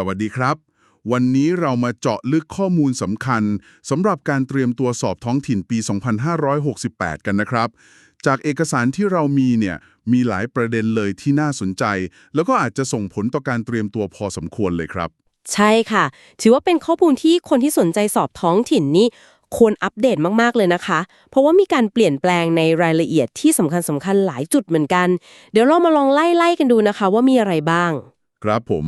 สวัสดีครับ วันนี้เรามาเจาะลึกข้อมูลสำคัญสำหรับการเตรียมตัวสอบท้องถิ่นปี 2568 กันนะครับ จากเอกสารที่เรามีเนี่ยมีหลายประเด็นเลยที่น่าสนใจ แล้วก็อาจจะส่งผลต่อการเตรียมตัวพอสมควรเลยครับ ใช่ค่ะ ถือว่าเป็นข้อมูลที่คนที่สนใจสอบท้องถิ่นนี่ควรอัปเดตมาก ๆ เลยนะคะ เพราะว่ามีการเปลี่ยนแปลงในรายละเอียดที่สำคัญสำคัญหลายจุดเหมือนกัน เดี๋ยวเรามาลองไล่ ๆ กันดูนะคะว่ามีอะไรบ้าง ครับผม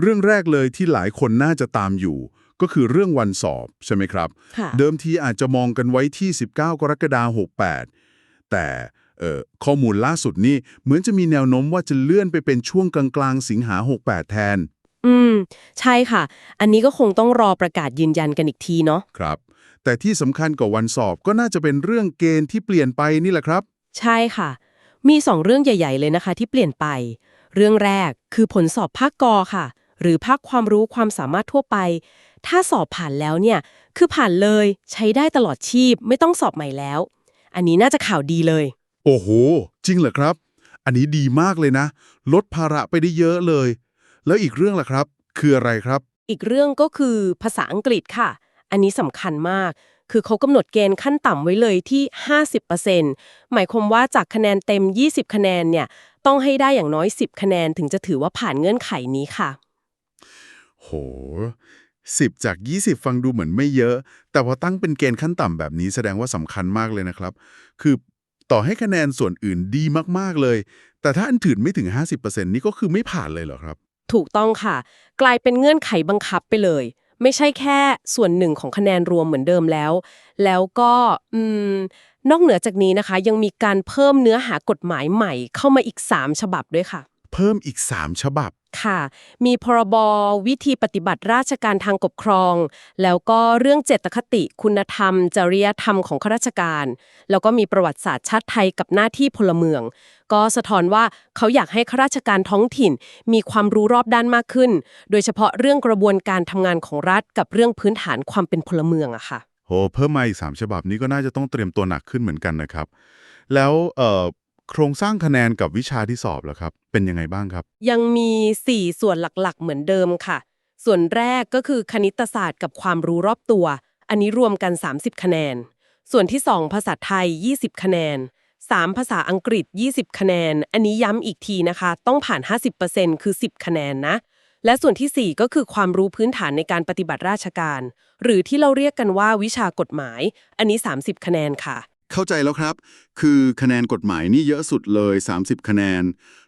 เรื่องแรกเลยที่หลายคนน่าจะตามอยู่ ก็คือเรื่องวันสอบใช่ไหมครับค่ะเดิมทีอาจจะมองกันไว้ที่ 19 กรกฎาคม68 แต่เอ่อข้อมูลล่าสุดนี่เหมือนจะมีแนวโน้มว่าจะเลื่อนไปเป็นช่วงกลางๆ สิงหา 68 แทน อืม ใช่ค่ะ อันนี้ก็คงต้องรอประกาศยืนยันกันอีกทีเนาะครับ แต่ที่สำคัญกว่าวันสอบก็น่าจะเป็นเรื่องเกณฑ์ที่เปลี่ยนไปนี่แหละครับ ใช่ค่ะ มีสองเรื่องใหญ่ ๆ เลยนะคะที่เปลี่ยนไป เรื่องแรกคือผลสอบภาคกอค่ะ หรือภาคความรู้ความสามารถทั่วไป ถ้าสอบผ่านแล้วเนี่ย คือผ่านเลยใช้ได้ตลอดชีพไม่ต้องสอบใหม่แล้ว อันนี้น่าจะข่าวดีเลย โอ้โห จริงเหรอครับ อันนี้ดีมากเลยนะ ลดภาระไปได้เยอะเลย แล้วอีกเรื่องล่ะครับ คืออะไรครับ อีกเรื่องก็คือภาษาอังกฤษค่ะ อันนี้สำคัญมาก คือเขากำหนดเกณฑ์ขั้นต่ำไว้เลยที่ 50%หมายความว่าจากคะแนนเต็ม 20 คะแนนเนี่ยต้องให้ได้อย่างน้อย 10 คะแนนถึงจะถือว่าผ่านเงื่อนไขนี้ค่ะ โหสิบจาก 20 ฟังดูเหมือนไม่เยอะ แต่พอตั้งเป็นเกณฑ์ขั้นต่ำแบบนี้แสดงว่าสำคัญมากเลยนะครับ คือต่อให้คะแนนส่วนอื่นดีมากๆเลย แต่ถ้าอันถืนไม่ถึง 50%นี่ก็คือไม่ผ่านเลยเหรอครับ ถูกต้องค่ะ กลายเป็นเงื่อนไขบังคับไปเลย ไม่ใช่แค่ส่วนหนึ่งของคะแนนรวมเหมือนเดิมแล้ว แล้วก็อืมนอกเหนือจากนี้นะคะ ยังมีการเพิ่มเนื้อหากฎหมายใหม่เข้ามาอีก 3 ฉบับด้วยค่ะ เพิ่มอีก 3 ฉบับ ค่ะ มีพรบวิธีปฏิบัติราชการทางปกครอง แล้วก็เรื่องเจตคติ คุณธรรม จริยธรรมของข้าราชการ แล้วก็มีประวัติศาสตร์ชาติไทยกับหน้าที่พลเมือง ก็สะท้อนว่าเขาอยากให้ข้าราชการท้องถิ่น มีความรู้รอบด้านมากขึ้น โดยเฉพาะเรื่องกระบวนการทำงานของรัฐ กับเรื่องพื้นฐานความเป็นพลเมืองอะค่ะ โห เพิ่มมาอีก3ฉบับนี้ก็น่าจะต้องเตรียมตัวหนักขึ้นเหมือนกันนะครับ แล้วเอ่อ โครงสร้างคะแนนกับวิชาที่สอบล่ะครับ เป็นยังไงบ้างครับ ยังมี 4 ส่วนหลักๆ เหมือนเดิมค่ะ ส่วนแรกก็คือคณิตศาสตร์กับความรู้รอบตัว อันนี้รวมกัน 30 คะแนน ส่วนที่ 2 ภาษาไทย 20 คะแนน 3 ภาษาอังกฤษ 20 คะแนน อันนี้ย้ำอีกทีนะคะ ต้องผ่าน 50%คือ 10 คะแนนนะ และส่วนทีสี่4 ก็คือความรู้พื้นฐานในการปฏิบัติราชการ หรือที่เราเรียกกันว่าวิชากฎหมาย อันนี้ 30 คะแนนค่ะ เข้าใจแล้วครับ คือคะแนนกฎหมายนี่เยอะสุดเลย 30 คะแนน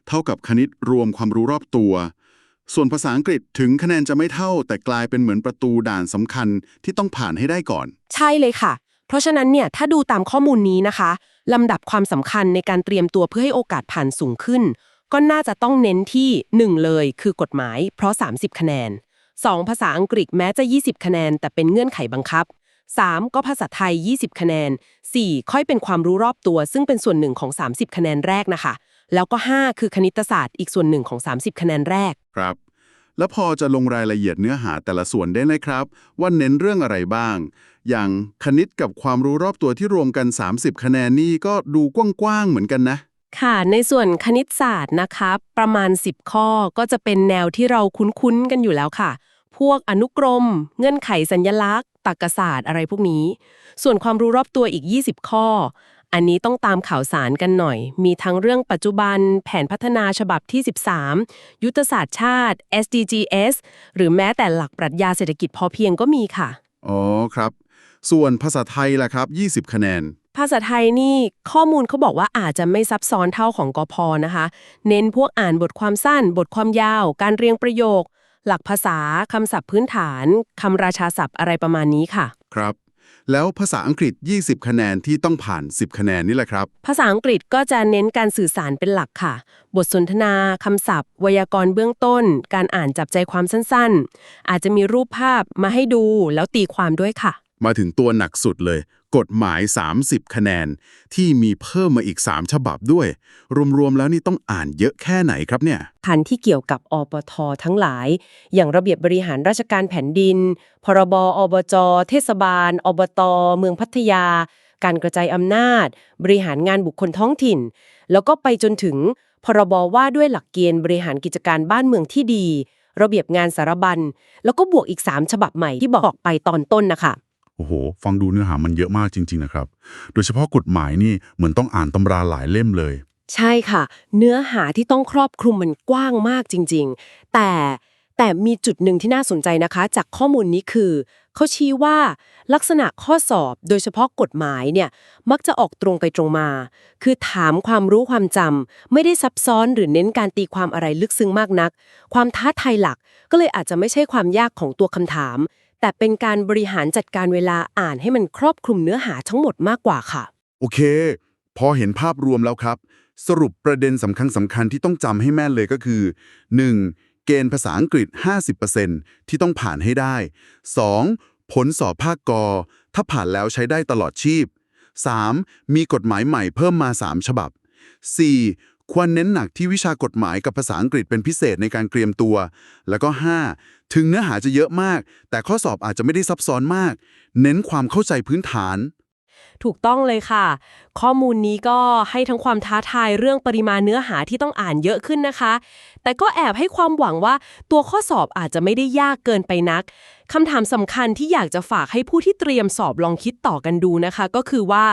เท่ากับคณิตรวมความรู้รอบตัว ส่วนภาษาอังกฤษถึงคะแนนจะไม่เท่า แต่กลายเป็นเหมือนประตูด่านสำคัญที่ต้องผ่านให้ได้ก่อน ใช่เลยค่ะ เพราะฉะนั้นเนี่ยถ้าดูตามข้อมูลนี้นะคะลำดับความสำคัญในการเตรียมตัวเพื่อให้โอกาสผ่านสูงขึ้น ก็น่าจะต้องเน้นที่ 1 เลย คือกฎหมาย เพราะ 30 คะแนน 2 ภาษาอังกฤษแม้จะ 20 คะแนน แต่เป็นเงื่อนไขบังคับ 3 ก็ภาษาไทย 20 คะแนน 4 ค่อยเป็นความรู้รอบตัว ซึ่งเป็นส่วนหนึ่งของ 30 คะแนนแรกนะคะ แล้วก็ 5 คือคณิตศาสตร์อีกส่วนหนึ่งของ 30 คะแนนแรก ครับ แล้วพอจะลงรายละเอียดเนื้อหาแต่ละส่วนได้ไหมครับ ว่าเน้นเรื่องอะไรบ้าง อย่างคณิตกับความรู้รอบตัวที่รวมกัน 30 คะแนนนี่ก็ดูกว้างๆเหมือนกันนะค่ะ ในส่วนคณิตศาสตร์นะคะ ประมาณ 10 ข้อก็จะเป็นแนวที่เราคุ้นๆกันอยู่แล้วค่ะ พวกอนุกรม เงื่อนไขสัญญลักษณ์ตรรกศาสตร์อะไรพวกนี้ ส่วนความรู้รอบตัวอีก 20 ข้อ อันนี้ต้องตามข่าวสารกันหน่อย มีทั้งเรื่องปัจจุบัน แผนพัฒนาฉบับที่ 13 ยุทธศาสตร์ชาติ SDGs หรือแม้แต่หลักปรัชญาเศรษฐกิจพอเพียงก็มีค่ะ อ๋อครับ ส่วนภาษาไทยล่ะครับ 20 คะแนนภาษาไทยนี่ข้อมูลเขาบอกว่าอาจจะไม่ซับซ้อนเท่าของกพนะคะ เน้นพวกอ่านบทความสั้น บทความยาว การเรียงประโยค หลักภาษาคำศัพท์พื้นฐานคำราชาศัพท์อะไรประมาณนี้ค่ะ ครับ แล้วภาษาอังกฤษ 20 คะแนนที่ต้องผ่าน 10 คะแนนนี่แหละครับ ภาษาอังกฤษก็จะเน้นการสื่อสารเป็นหลักค่ะ บทสนทนาคำศัพท์ ไวยากรณ์เบื้องต้น การอ่านจับใจความสั้นๆ อาจจะมีรูปภาพมาให้ดูแล้วตีความด้วยค่ะ มาถึงตัวหนักสุดเลย กฎหมาย 30 คะแนน ที่มีเพิ่มมาอีก 3 ฉบับด้วย รวมๆแล้วนี่ต้องอ่านเยอะแค่ไหนครับเนี่ยพันที่เกี่ยวกับอปททั้งหลาย อย่างระเบียบบริหารราชการแผ่นดิน พรบอบจ เทศบาล อบต เมืองพัทยา การกระจายอำนาจ บริหารงานบุคคลท้องถิ่น แล้วก็ไปจนถึงพรบว่าด้วยหลักเกณฑ์บริหารกิจการบ้านเมืองที่ดี ระเบียบงานสารบัญ แล้วก็บวกอีก 3 ฉบับใหม่ที่บอกไปตอนต้นนะคะ โอ้โห ฟังดูเนื้อหามันเยอะมากจริง ๆ นะครับ โดยเฉพาะกฎหมายนี่เหมือนต้องอ่านตำราหลายเล่มเลย ใช่ค่ะ เนื้อหาที่ต้องครอบคลุมมันกว้างมากจริง ๆ แต่แต่มีจุดหนึ่งที่น่าสนใจนะคะ จากข้อมูลนี้คือ เขาชี้ว่าลักษณะข้อสอบโดยเฉพาะกฎหมายเนี่ยมักจะออกตรงไปตรงมา คือถามความรู้ความจำไม่ได้ซับซ้อนหรือเน้นการตีความอะไรลึกซึ้งมากนัก ความท้าทายหลักก็เลยอาจจะไม่ใช่ความยากของตัวคำถาม แต่เป็นการบริหารจัดการเวลาอ่านให้มันครอบคลุมเนื้อหาทั้งหมดมากกว่าค่ะ โอเค พอเห็นภาพรวมแล้วครับ สรุปประเด็นสำคัญสำคัญที่ต้องจำให้แม่นเลยก็คือ 1. เกณฑ์ภาษาอังกฤษ 50%ที่ต้องผ่านให้ได้ 2. ผลสอบภาคกอ ถ้าผ่านแล้วใช้ได้ตลอดชีพ 3. มีกฎหมายใหม่เพิ่มมา 3 ฉบับ 4. ควรเน้นหนักที่วิชากฎหมายกับภาษาอังกฤษเป็นพิเศษในการเตรียมตัว แล้วก็ 5. ถึงเนื้อหาจะเยอะมาก แต่ข้อสอบอาจจะไม่ได้ซับซ้อนมาก เน้นความเข้าใจพื้นฐาน ถูกต้องเลยค่ะ ข้อมูลนี้ก็ให้ทั้งความท้าทายเรื่องปริมาณเนื้อหาที่ต้องอ่านเยอะขึ้นนะคะ แต่ก็แอบให้ความหวังว่าตัวข้อสอบอาจจะไม่ได้ยากเกินไปนักคำถามสำคัญที่อยากจะฝากให้ผู้ที่เตรียมสอบลองคิดต่อกันดูนะคะ ก็คือว่า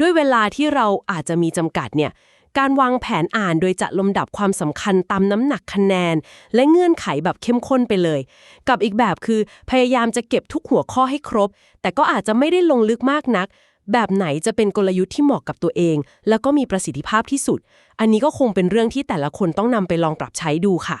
ด้วยเวลาที่เราอาจจะมีจำกัดเนี่ย การวางแผนอ่านโดยจัดลำดับความสำคัญตามน้ำหนักคะแนน และเงื่อนไขแบบเข้มข้นไปเลย กับอีกแบบคือพยายามจะเก็บทุกหัวข้อให้ครบ แต่ก็อาจจะไม่ได้ลงลึกมากนัก แบบไหนจะเป็นกลยุทธ์ที่เหมาะกับตัวเอง แล้วก็มีประสิทธิภาพที่สุด อันนี้ก็คงเป็นเรื่องที่แต่ละคนต้องนำไปลองปรับใช้ดูค่ะ